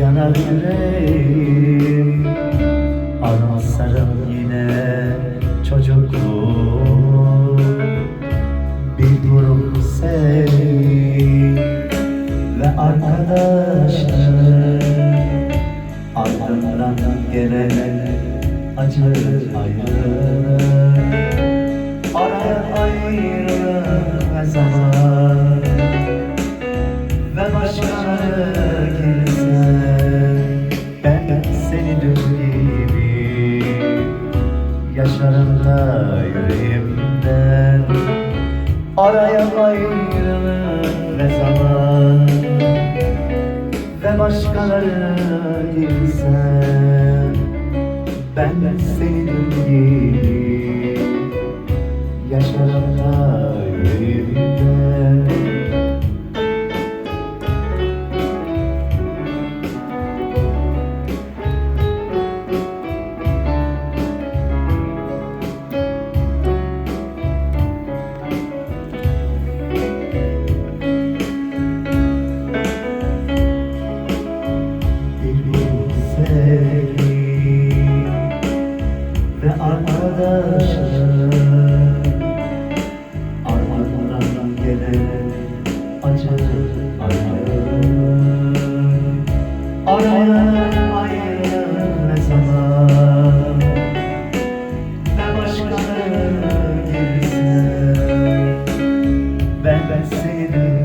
Yanar yüreğim Anımsarım yine çocukluğum. Bir grup sevgi Ve arkadaşlar Ardından gelen acı ayrılık Araya ayrılık ve zaman. Ve başkaları girse Ben seni dün gibi Yaşarım da yüreğimden. Araya ayrılık başkaları değilse Ben senin gibi Yaşarım da yerimde Ardından gelen acı ayrı Arayan ayrı ne zaman Ne başkaları gerisine Ben ben senin